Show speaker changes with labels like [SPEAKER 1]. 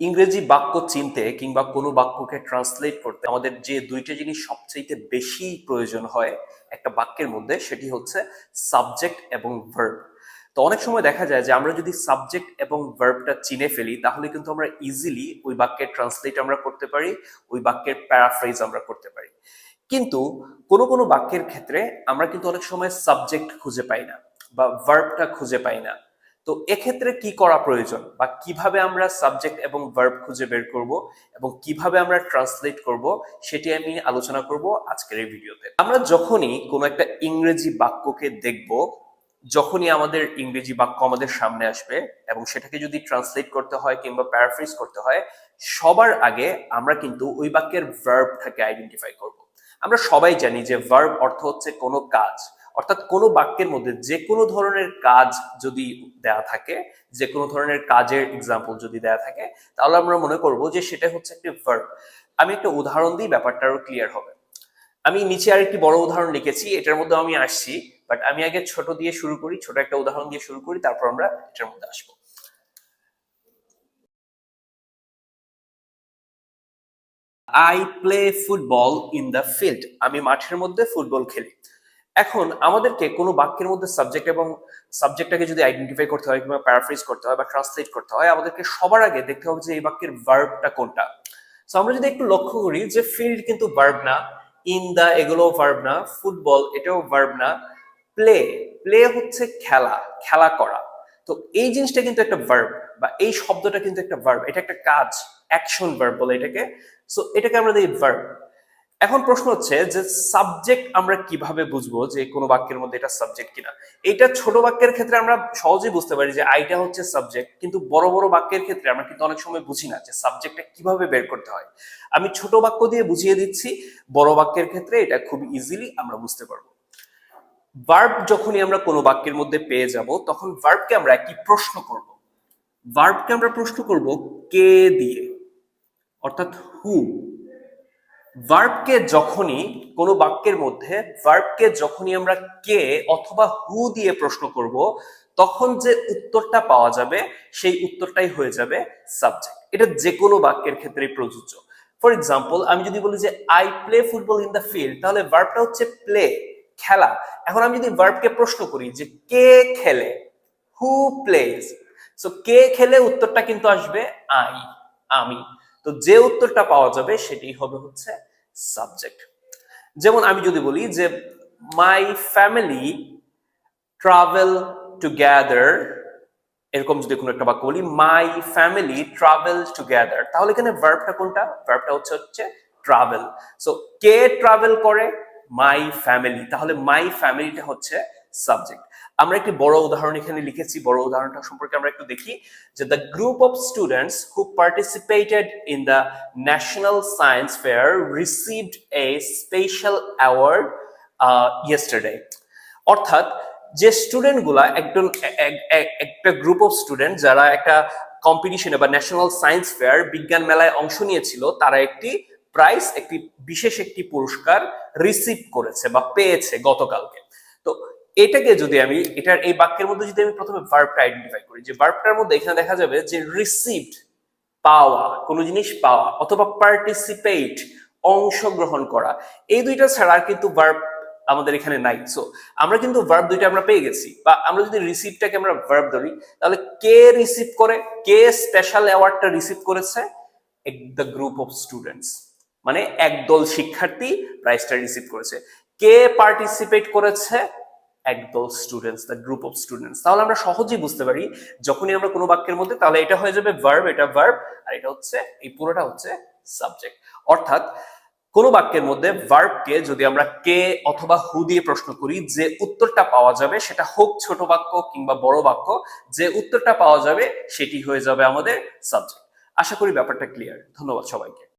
[SPEAKER 1] ইংরেজি বাক্য চিনতে কিংবা কোনো বাক্যকে ট্রান্সলেট করতে আমাদের যে দুইটা জিনিস সবচেয়ে বেশি প্রয়োজন হয় একটা বাক্যের মধ্যে, সেটি হচ্ছে সাবজেক্ট এবং ভার্ব তো অনেক সময় দেখা যায় যে আমরা যদি সাবজেক্ট এবং ভার্বটা চিনে ফেলি, তাহলে কিন্তু আমরা ইজিলি ওই বাক্যের ট্রান্সলেট আমরা করতে পারি, ওই বাক্যের প্যারাফ্রেজ আমরা করতে পারি। কিন্তু কোনো কোনো বাক্যের ক্ষেত্রে আমরা কিন্তু অনেক সময় সাবজেক্ট খুঁজে পাই না বা ভার্বটা খুঁজে পাই না। তো এক্ষেত্রে কি করা প্রয়োজন বা কীভাবে আমরা সাবজেক্ট এবং ভার্ব খুঁজে বের করব এবং কীভাবে আমরা ট্রান্সলেট করব সেটি আমি আলোচনা করব আজকের এই ভিডিওতে আমরা যখনই কোনো একটা ইংরেজি বাক্যকে দেখব, যখনই আমাদের ইংরেজি বাক্য আমাদের সামনে আসবে এবং সেটাকে যদি ট্রান্সলেট করতে হয় কিংবা প্যারাফ্রেজ করতে হয়, সবার আগে আমরা কিন্তু ওই বাক্যের ভার্বটাকে আইডেন্টিফাই করব। আমরা সবাই জানি যে ভার্ব অর্থ হচ্ছে কোনো কাজ। অর্থাৎ কোনো বাক্যের মধ্যে যে কোনো ধরনের কাজ যদি দেয়া থাকে, যে কোনো ধরনের কাজের এক্সাম্পল যদি দেয়া থাকে, তাহলে আমরা মনে করব যে সেটা হচ্ছে একটি ভার্ব আমি একটা উদাহরণ দিই ব্যাপারটা আরও ক্লিয়ার হবে। আমি নিচে আর একটি বড় উদাহরণ লিখেছি, এটার মধ্যে আমি আসছি বাট আমি আগে ছোট দিয়ে শুরু করি, ছোট একটা উদাহরণ দিয়ে শুরু করি, তারপর আমরা এটার মধ্যে আসব। I play football in the field আমি মাঠের মধ্যে ফুটবল খেলি। এখন আমাদেরকে কোনো বাক্যের মধ্যে সাবজেক্ট এবং সাবজেক্টটাকে যদি আইডেন্টিফাই করতে হয় কিংবা প্যারাফ্রেজ করতে হয় বা ট্রান্সলেট করতে হয়, আমাদেরকে সবার আগে দেখতে হবে যে এই বাক্যের ভার্বটা কোনটা। সো আমরা যদি একটু লক্ষ্য করি যে ফিল্ড কিন্তু ভার্ব না ইন দা এগুলো ভার্ব না ফুটবল এটাও ভার্ব না প্লে প্লে হচ্ছে খেলা খেলা করা। তো এই জিনিসটা কিন্তু একটা ভার্ব বা এই শব্দটা কিন্তু একটা ভার্ব এটা একটা কাজ অ্যাকশন ভার্ব বলে এটাকে। সো এটাকে আমরা দিই ভার্ব এখন প্রশ্ন হচ্ছে যে সাবজেক্ট আমরা কীভাবে বুঝব যে কোনো বাক্যের মধ্যে এটা সাবজেক্ট কিনা? এটা ছোট বাক্যের ক্ষেত্রে আমরা সহজেই বুঝতে পারি যে আইটা হচ্ছে সাবজেক্ট কিন্তু বড় বড় বাক্যের ক্ষেত্রে আমরা কিন্তু অনেক সময় বুঝি না যে সাবজেক্টটা কীভাবে বের করতে হয়। আমি ছোট বাক্য দিয়ে বুঝিয়ে দিচ্ছি, বড় বাক্যের ক্ষেত্রে এটা খুব ইজিলি আমরা বুঝতে পারব। ভার্ব যখনই আমরা কোনো বাক্যের মধ্যে পেয়ে যাব, তখন ভার্বকে আমরা একটি প্রশ্ন করব। ভার্বকে আমরা প্রশ্ন করব কে দিয়ে? অর্থাৎ হু ভার্বকে যখনই, কোনো বাক্যের মধ্যে ভার্বকে যখনই আমরা কে অথবা হু দিয়ে প্রশ্ন করব, তখন যে উত্তরটা পাওয়া যাবে, সেই উত্তরটাই হয়ে যাবে সাবজেক্ট এটা যে কোনো বাক্যের ক্ষেত্রেই প্রযোজ্য। ফর এক্সাম্পল আমি যদি বলি যে I play football in the field তাহলে ভার্বটা হচ্ছে প্লে খেলা। এখন আমি যদি ভার্বকে প্রশ্ন করি যে, কে খেলে? হু প্লেজ সো কে খেলে? উত্তরটা কিন্তু আসবে আই আমি। তো যে উত্তরটা পাওয়া যাবে সেটি হবে হচ্ছে সাবজেক্ট যেমন আমি যদি বলি যে মাই ফ্যামিলি ট্রাভেল টুগেদার এরকম যদি কোনো একটা বাক্য বলি মাই ফ্যামিলি ট্রাভেল টুগেদার তাহলে এখানে ভার্বটা কোনটা? ভার্বটা হচ্ছে হচ্ছে ট্রাভেল সো কে ট্রাভেল করে? মাই ফ্যামিলি তাহলে মাই ফ্যামিলিটা হচ্ছে সাবজেক্ট আমরা একটি বড় উদাহরণ এখানে লিখেছি। বড় উদাহরণটা সম্পর্কে আমরা একটু দেখি যে the group of students who participated in the national science fair received a special award yesterday অর্থাৎ যে স্টুডেন্টগুলা একজন এক- এক- একটা গ্রুপ অফ স্টুডেন্ট যারা একটা কম্পিটিশনে বা ন্যাশনাল সায়েন্স ফেয়ার বিজ্ঞান মেলায় অংশ নিয়েছিল, তারা একটি প্রাইজ একটি বিশেষ একটি পুরস্কার রিসিভ করেছে বা পেয়েছে গতকালকে। তো এটাকে যদি আমি, এটার এই বাক্যের মধ্যে যদি আমি প্রথমে ভার্বটা আইডেন্টিফাই করি, যে ভার্বটার মধ্যে এখানে দেখা যাবে যে রিসিভড পাওয়া, কোনো জিনিস পাওয়া অথবা পার্টিসিপেট অংশগ্রহণ করা, এই দুইটা ছাড়া কিন্তু ভার্ব আমাদের এখানে নাই। সো আমরা কিন্তু ভার্ব দুইটা আমরা পেয়ে গেছি, বা আমরা যদি রিসিভটাকে আমরা ভার্ব ধরি, তাহলে কে রিসিভ করে, কে স্পেশাল অ্যাওয়ার্ডটা রিসিভ করেছে? দ্য গ্রুপ অফ স্টুডেন্টস মানে একদল শিক্ষার্থী প্রাইজটা রিসিভ করেছে। কে পার্টিসিপেট করেছে? একদল students the group of students তাহলে আমরা সহজেই বুঝতে পারি, যখনই আমরা কোনো বাক্যের মধ্যে, তাহলে এটা হয়ে যাবে ভার্ব এটা ভার্ব আর এটা হচ্ছে, এই পুরোটা হচ্ছে সাবজেক্ট অর্থাৎ, কোন বাক্যের মধ্যে ভার্বকে যদি আমরা কে অথবা হু দিয়ে প্রশ্ন করি, যে উত্তরটা পাওয়া যাবে সেটা হোক ছোট বাক্য কিংবা বড় বাক্য, যে উত্তরটা পাওয়া যাবে সেটি হয়ে যাবে আমাদের সাবজেক্ট আশা করি ব্যাপারটা ক্লিয়ার ধন্যবাদ সবাইকে।